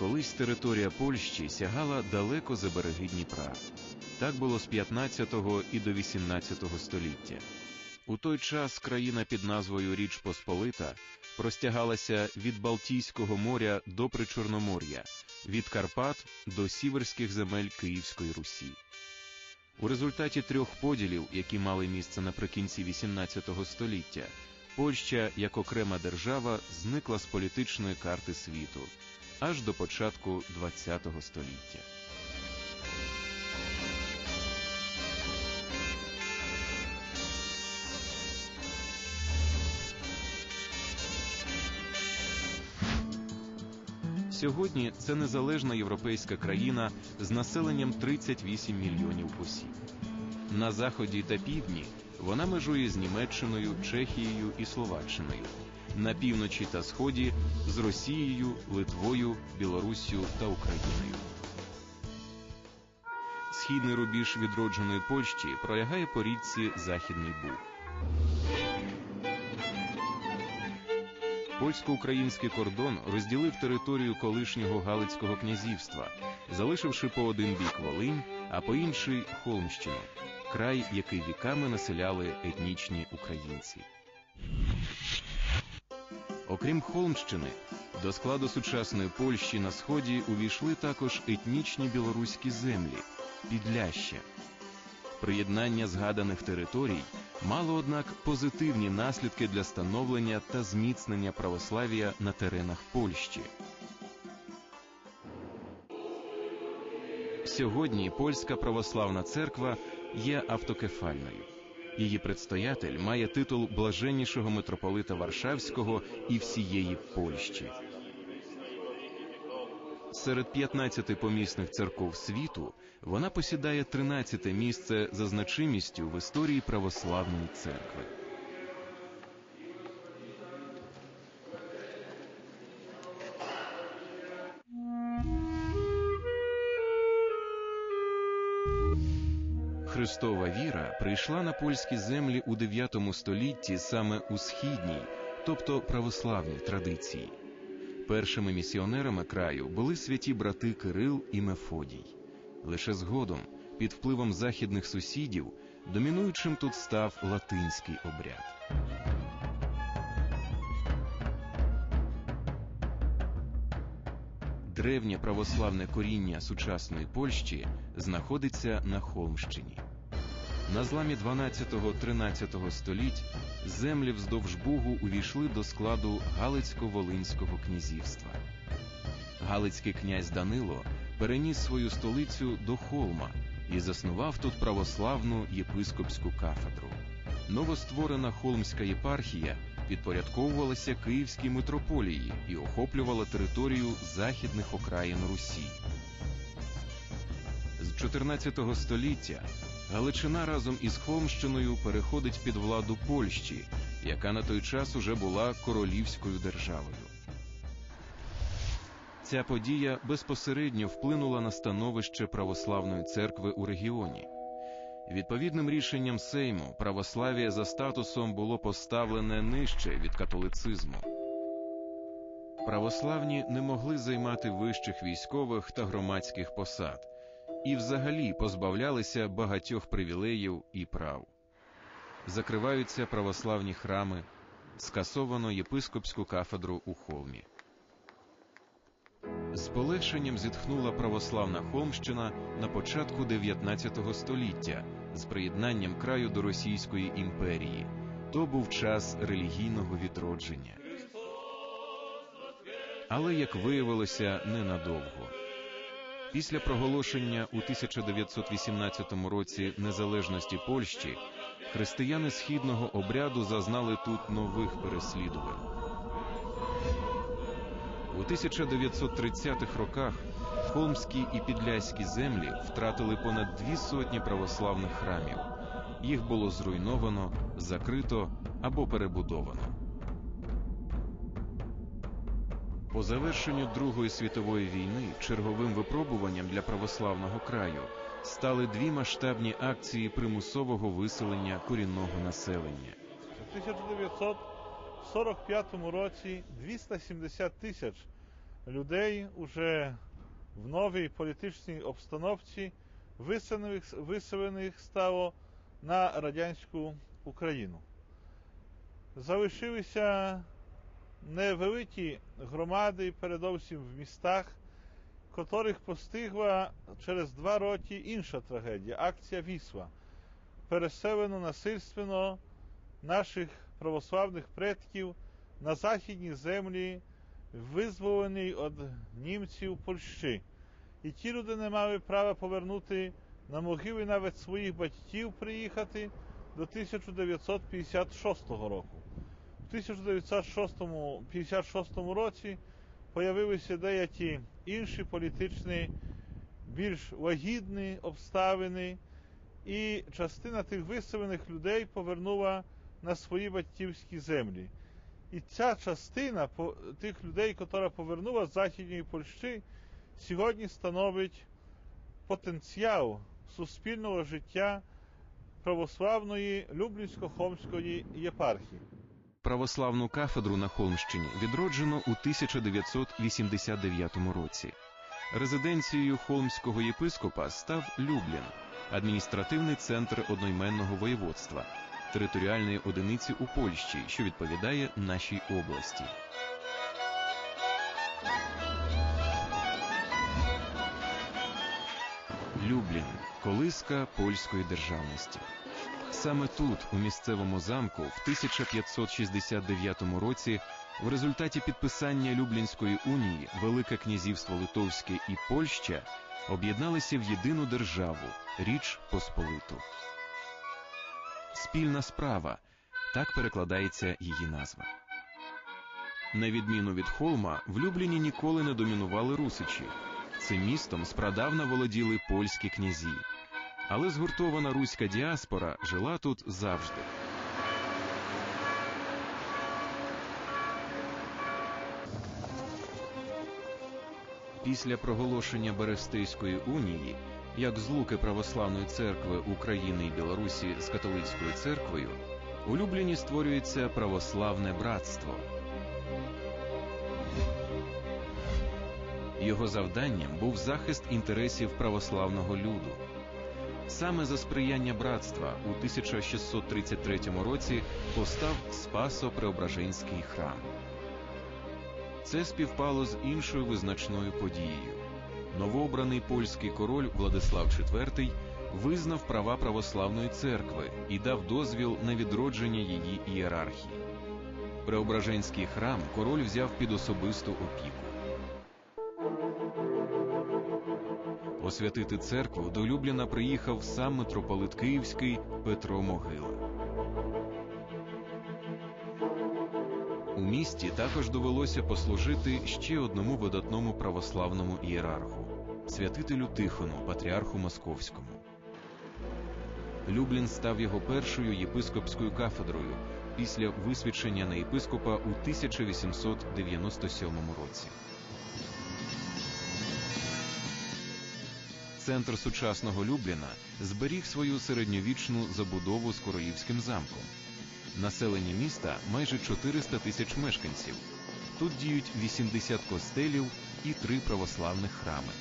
Колись територія Польщі сягала далеко за береги Дніпра. Так було з 15 і до 18 століття. У той час країна під назвою Річ Посполита простягалася від Балтійського моря до Причорномор'я, від Карпат до сіверських земель Київської Русі. У результаті трьох поділів, які мали місце наприкінці XVIII століття, Польща як окрема держава зникла з політичної карти світу аж до початку ХХ століття. Сьогодні це незалежна європейська країна з населенням 38 мільйонів осіб. На заході та півдні вона межує з Німеччиною, Чехією і Словаччиною, на півночі та сході з Росією, Литвою, Білоруссю та Україною. Східний рубіж відродженої Польщі пролягає по річці Західний Буг. Польсько-український кордон розділив територію колишнього Галицького князівства, залишивши по один бік Волинь, а по інший Холмщину, край, який віками населяли етнічні українці. Окрім Холмщини, до складу сучасної Польщі на сході увійшли також етнічні білоруські землі Підляща. Приєднання згаданих територій мало, однак, позитивні наслідки для становлення та зміцнення православ'я на теренах Польщі. Сьогодні польська православна церква є автокефальною. Її предстоятель має титул блаженнішого митрополита Варшавського і всієї Польщі. Серед 15 помісних церков світу вона посідає 13 місце за значимістю в історії православної церкви. Христова віра прийшла на польські землі у 9 столітті саме у східній, тобто православній традиції. Першими місіонерами краю були святі брати Кирил і Мефодій. Лише згодом, під впливом західних сусідів, домінуючим тут став латинський обряд. Древнє православне коріння сучасної Польщі знаходиться на Холмщині. На зламі 12-13 століть землі вздовж Бугу увійшли до складу Галицько-Волинського князівства. Галицький князь Данило переніс свою столицю до Холма і заснував тут православну єпископську кафедру. Новостворена Холмська єпархія підпорядковувалася Київській митрополії і охоплювала територію західних окраїн Русі. З 14 століття Галичина разом із Холмщиною переходить під владу Польщі, яка на той час уже була королівською державою. Ця подія безпосередньо вплинула на становище православної церкви у регіоні. Відповідним рішенням Сейму православ'я за статусом було поставлене нижче від католицизму. Православні не могли займати вищих військових та громадських посад і взагалі позбавлялися багатьох привілеїв і прав. Закриваються православні храми, скасовано єпископську кафедру у холмі. З полегшенням зітхнула православна Холмщина на початку 19 століття з приєднанням краю до Російської імперії. То був час релігійного відродження. Але, як виявилося, ненадовго. Після проголошення у 1918 році незалежності Польщі християни східного обряду зазнали тут нових переслідувань. У 1930-х роках холмські і підляські землі втратили понад дві сотні православних храмів. Їх було зруйновано, закрито або перебудовано. По завершенню Другої світової війни черговим випробуванням для православного краю стали дві масштабні акції примусового виселення корінного населення. У 1945 році 270 тисяч людей уже в новій політичній обстановці виселених, виселених стало на радянську Україну. Залишилися невеликі громади, передовсім в містах, котрих постигла через два роки інша трагедія акція Вісла. Переселено насильственно наших православних предків на західні землі, визволені від німців Польщі. І ті люди не мали права повернути на могили навіть своїх батьків приїхати до 1956 року. В 1956 році появилися деякі інші політичні, більш лагідні обставини, і частина тих виселених людей повернула на свої батьківські землі. І ця частина тих людей, яка повернула з Західної Польщі, сьогодні становить потенціал суспільного життя православної Люблінсько-Хомської єпархії. Православну кафедру на Холмщині відроджено у 1989 році. Резиденцією холмського єпископа став Люблін, адміністративний центр одноіменного воєводства, територіальної одиниці у Польщі, що відповідає нашій області. Люблін колиска польської державності. Саме тут, у місцевому замку, в 1569 році, в результаті підписання Люблінської унії Велике князівство Литовське і Польща об'єдналися в єдину державу Річ Посполиту. Спільна справа так перекладається її назва. На відміну від Холма, в Любліні ніколи не домінували русичі. Цим містом спрадавна володіли польські князі але згуртована руська діаспора жила тут завжди. Після проголошення Берестейської унії, як злуки православної церкви України і Білорусі з католицькою церквою, у Любліні створюється православне братство. Його завданням був захист інтересів православного люду. Саме за сприяння братства у 1633 році постав Спасо-Преображенський храм. Це співпало з іншою визначною подією. Новообраний польський король Владислав IV визнав права православної церкви і дав дозвіл на відродження її ієрархії. Преображенський храм король взяв під особисту опіку. Освятити церкву до Любліна приїхав сам митрополит Київський Петро Могила. У місті також довелося послужити ще одному видатному православному ієрарху святителю Тихону, патріарху Московському. Люблін став його першою єпископською кафедрою після висвячення на єпископа у 1897 році. Центр сучасного Любліна зберіг свою середньовічну забудову з Короївським замком. Населення міста майже 400 тисяч мешканців. Тут діють 80 костелів і три православних храми.